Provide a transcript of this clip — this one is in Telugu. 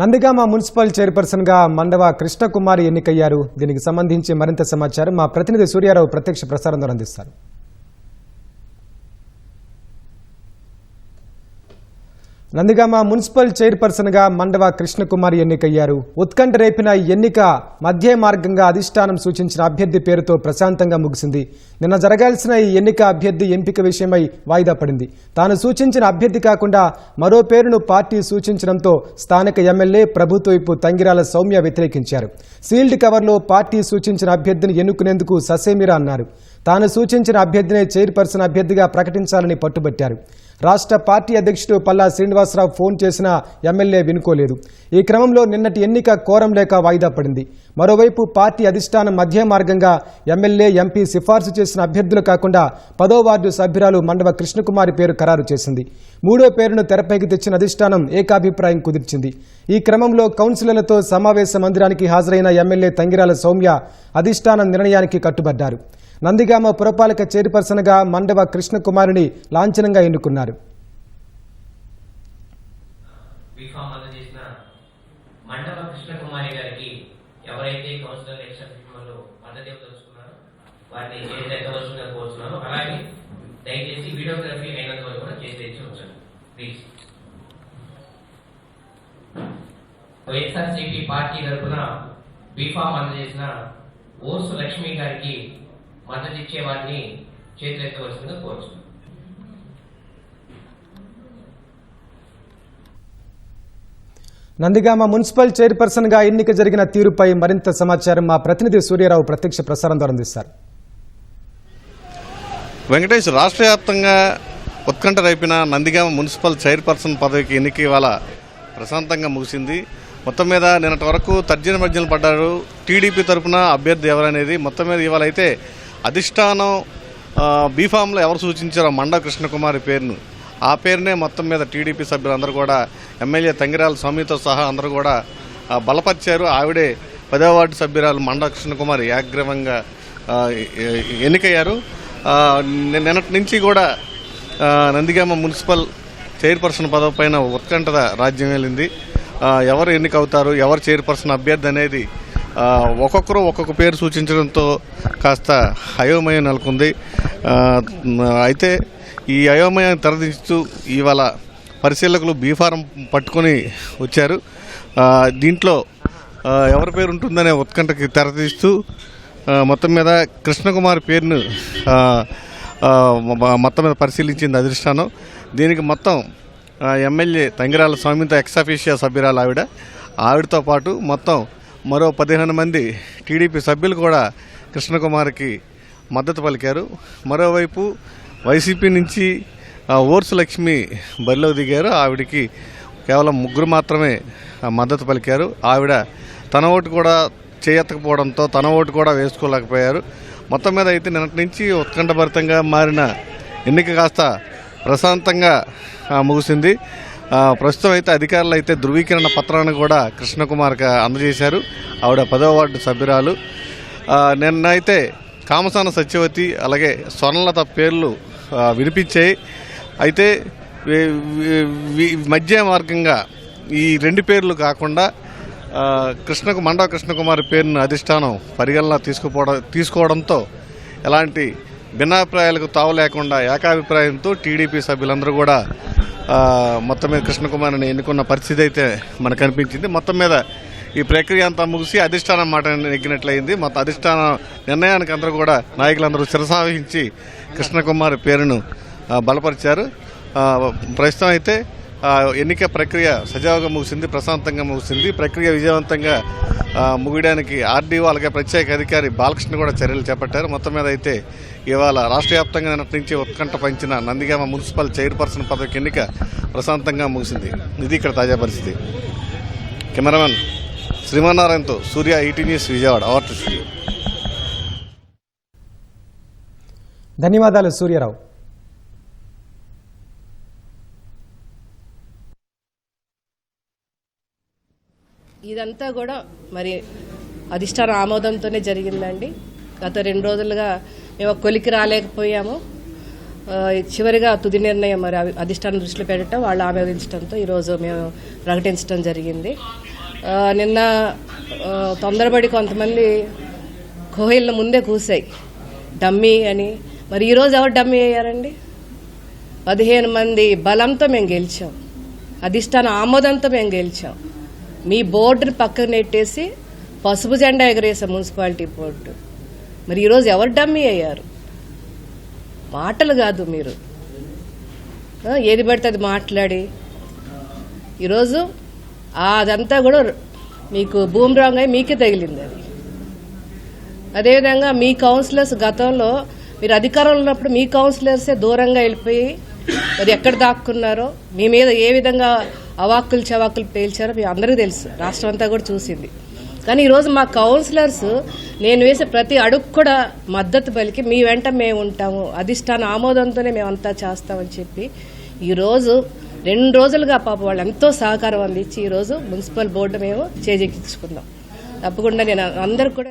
నందిగామ మున్సిపల్ చైర్పర్సన్గా మండవ కృష్ణకుమారి ఎన్నికయ్యారు. దీనికి సంబంధించి మరింత సమాచారం మా ప్రతినిధి సూర్యారావు ప్రత్యక్ష ప్రసారం ద్వారా అందిస్తారు. నందిగామ మున్సిపల్ చైర్పర్సన్గా మండవ కృష్ణకుమారి ఎన్నికయ్యారు. ఉత్కంఠ రేపిన ఈ ఎన్నిక మధ్య మార్గంగా అధిష్టానం సూచించిన అభ్యర్థి పేరుతో ప్రశాంతంగా ముగిసింది. నిన్న జరగాల్సిన ఈ ఎన్నిక అభ్యర్థి ఎంపిక విషయమై వాయిదా పడింది. తాను సూచించిన అభ్యర్థి కాకుండా మరో పేరును పార్టీ సూచించడంతో స్థానిక ఎమ్మెల్యే ప్రభుత్వ వైపు తంగిరాల సౌమ్య వ్యతిరేకించారు. సీల్డ్ కవర్లో పార్టీ సూచించిన అభ్యర్థిని ఎన్నుకునేందుకు ససేమిరా అన్నారు. తాను సూచించిన అభ్యర్థినే చైర్పర్సన్ అభ్యర్థిగా ప్రకటించాలని పట్టుబట్టారు. రాష్ట్ర పార్టీ అధ్యక్షుడు పల్లా శ్రీనివాసరావు ఫోన్ చేసినా ఎమ్మెల్యే వినుకోలేదు. ఈ క్రమంలో నిన్నటి ఎన్నిక కోరం లేక వాయిదా పడింది. మరోవైపు పార్టీ అధిష్టానం మధ్య మార్గంగా ఎమ్మెల్యే ఎంపీ సిఫార్సు చేసిన అభ్యర్థులు కాకుండా పదో వార్డు సభ్యురాలు మండవ కృష్ణకుమారి పేరు ఖరారు చేసింది. మూడో పేరును తెరపైకి తెచ్చిన అధిష్టానం ఏకాభిప్రాయం కుదిర్చింది. ఈ క్రమంలో కౌన్సిలర్లతో సమావేశ మందిరానికి హాజరైన ఎమ్మెల్యే తంగిరాల సౌమ్య అధిష్టానం నిర్ణయానికి కట్టుబడ్డారు. నందిగామ పురపాలక చైర్పర్సన్గా మండవ కృష్ణకుమారిని లాంఛనంగా ఎన్నుకున్నారు. బీఫామ్ కృష్ణకుమారి గారికి ఎవరైతే కౌన్సిలర్ ఎలక్షన్లో మద్దతు ఇవ్వదలుచుకున్నారో వారిని కోరుతున్నాను అలాగే దయచేసి వీడియోగ్రఫీ అయినంత వరకు కూడా చేసి తెచ్చి ఉంచండి ప్లీజ్ వైఎస్ఆర్సీపీ పార్టీ తరఫున బీఫామ్ అందజేసిన ఓసు లక్ష్మి గారికి మద్దతు ఇచ్చే వారిని చేతులెత్తవలసిందిగా కోరుచున్నాను. నందిగామ మున్సిపల్ చైర్పర్సన్గా ఎన్నిక జరిగిన తీరుపై మరింత సమాచారం మా ప్రతినిధి సూర్యారావు ప్రత్యక్ష ప్రసారం ద్వారా అందిస్తారు. వెంకటేష్ రాష్ట్ర వ్యాప్తంగా ఉత్కంఠ రేపిన నందిగామ మున్సిపల్ చైర్పర్సన్ పదవికి ఎన్నిక ఇవాళ ప్రశాంతంగా ముగిసింది. మొత్తం మీద నిన్నటి వరకు తర్జన మధ్యన పడ్డారు. టీడీపీ తరపున అభ్యర్థి ఎవరనేది మొత్తం మీద ఇవాళ అయితే అధిష్టానం బీఫామ్లో ఎవరు సూచించారో మండ కృష్ణకుమారి పేరును. ఆ పేరునే మొత్తం మీద టీడీపీ సభ్యులందరూ కూడా ఎమ్మెల్యే తంగిరాల స్వామితో సహా అందరూ కూడా బలపరిచారు. ఆవిడే పదో వార్డు సభ్యురాలు మండ కృష్ణకుమారి ఏగ్రవంగా ఎన్నికయ్యారు. నిన్న- నిన్నటి నుంచి కూడా నందిగామ మున్సిపల్ చైర్పర్సన్ పదవి పైన ఉత్కంఠ రాజ్యం వెళ్ళింది. ఎవరు ఎన్నికవుతారు ఎవరు చైర్పర్సన్ అభ్యర్థి అనేది ఒక్కొక్కరు ఒక్కొక్క పేరు సూచించడంతో కాస్త అయోమయం నెలకొంది. అయితే ఈ అయోమయాన్ని తరదించుతూ ఇవాళ పరిశీలకులు బీఫారం పట్టుకొని వచ్చారు. దీంట్లో ఎవరి పేరు ఉంటుందనే ఉత్కంఠకి తెరతీస్తూ మొత్తం మీద కృష్ణకుమార్ పేరును మొత్తం మీద పరిశీలించింది అధిష్టానం. దీనికి మొత్తం ఎమ్మెల్యే తంగిరాల స్వామితో ఎక్సాఫీషియా సభ్యురాలు ఆవిడ. ఆవిడతో పాటు మొత్తం మరో పదిహేను మంది టీడీపీ సభ్యులు కూడా కృష్ణకుమార్కి మద్దతు పలికారు. మరోవైపు వైసీపీ నుంచి ఓర్సు లక్ష్మి బరిలో దిగారు. ఆవిడకి కేవలం ముగ్గురు మాత్రమే మద్దతు పలికారు. ఆవిడ తన ఓటు కూడా చేయెత్తకపోవడంతో తన ఓటు కూడా వేసుకోలేకపోయారు. మొత్తం మీద అయితే నిన్నటి నుంచి ఉత్కంఠభరితంగా మారిన ఎన్నిక కాస్త ప్రశాంతంగా ముగిసింది. ప్రస్తుతం అయితే అధికారులు అయితే ధృవీకరణ పత్రాన్ని కూడా కృష్ణకుమార్కి అందజేశారు. ఆవిడ పదవ వార్డు సభ్యురాలు. నిన్నైతే నిన్న అయితే కామసాన సత్యవతి అలాగే స్వర్ణలత పేర్లు వినిపించాయి. అయితే మధ్య మార్గంగా ఈ రెండు పేర్లు కాకుండా కృష్ణకు మండవ కృష్ణకుమారి పేరును అధిష్టానం పరిగణన తీసుకుపోవడం తీసుకోవడంతో ఎలాంటి భిన్నాభిప్రాయాలకు తావు లేకుండా ఏకాభిప్రాయంతో టీడీపీ సభ్యులందరూ కూడా మొత్తం మీద కృష్ణకుమార్ని ఎన్నుకున్న పరిస్థితి అయితే మనకు అనిపించింది. మొత్తం మీద ఈ ప్రక్రియ అంతా ముగిసి అధిష్టానం మాట నెగ్గినట్లయింది. మొత్తం అధిష్టాన నిర్ణయానికి అందరూ కూడా నాయకులందరూ శిరసావహించి కృష్ణకుమార్ పేరును బలపరిచారు. ప్రస్తుతం అయితే ఎన్నిక ప్రక్రియ సజావుగా ముగిసింది ప్రశాంతంగా ముగిసింది. ప్రక్రియ విజయవంతంగా ముగియడానికి ఆర్డీఓ అలాగే ప్రత్యేక అధికారి బాలకృష్ణ కూడా చర్యలు చేపట్టారు. మొత్తం మీద అయితే ఇవాళ రాష్ట్ర వ్యాప్తంగా నిన్నటి నుంచి ఉత్కంఠ పంచిన నందిగామ మున్సిపల్ చైర్పర్సన్ పదవికి ఎన్నిక ప్రశాంతంగా ముగిసింది. ఇది ఇక్కడ తాజా పరిస్థితి. కెమెరామెన్ శ్రీమన్నారాయణతో సూర్య ఈటీ న్యూస్ విజయవాడ. అవార్డు ధన్యవాదాలు సూర్యరావు. ఇదంతా కూడా మరి అధిష్టాన ఆమోదంతోనే జరిగిందండి. గత రెండు రోజులుగా మేము కొలికి రాలేకపోయాము. చివరిగా తుది నిర్ణయం మరి అవి- అధిష్టానం దృష్టిలో పెట్టడం వాళ్ళు ఆమోదించడంతో ఈరోజు మేము ప్రకటించడం జరిగింది. నిన్న తొందరపడి కొంతమంది కోయిళ్ళ ముందే కూసాయి. డమ్మీ అని. మరి ఈరోజు ఎవరు డమ్మీ అయ్యారండి? పదిహేను మంది బలంతో మేము గెలిచాం. అధిష్టాన ఆమోదంతో మేము గెలిచాం. మీ బోర్డుని పక్కకు నెట్టేసి పసుపు జెండా ఎగరేసాం మున్సిపాలిటీ బోర్డు. మరి ఈరోజు ఎవరు డమ్మీ అయ్యారు? మాటలు కాదు మీరు. ఏది పడితే అది మాట్లాడి. ఈరోజు అదంతా కూడా మీకు భూమి రాంగ్ అయి మీకే తగిలింది అది. అదేవిధంగా మీ కౌన్సిలర్స్ గతంలో మీరు అధికారంలో ఉన్నప్పుడు మీ కౌన్సిలర్సే దూరంగా వెళ్ళిపోయి మరి ఎక్కడ దాక్కున్నారో మీ మీద ఏ విధంగా అవాక్కులు చవాకులు పేల్చారో మీ అందరికీ తెలుసు. రాష్ట్రం అంతా కూడా చూసింది. కానీ ఈరోజు మా కౌన్సిలర్స్ నేను వేసే ప్రతి అడుగు కూడా మద్దతు పలికి మీ వెంట మేము ఉంటాము. అధిష్టాన ఆమోదంతోనే మేమంతా చేస్తామని చెప్పి ఈరోజు రెండు రోజులుగా పాప వాళ్ళు ఎంతో సహకారం అందించి ఈరోజు మున్సిపల్ బోర్డు మేము చేజెక్కించుకుందాం తప్పకుండా నేను అందరు కూడా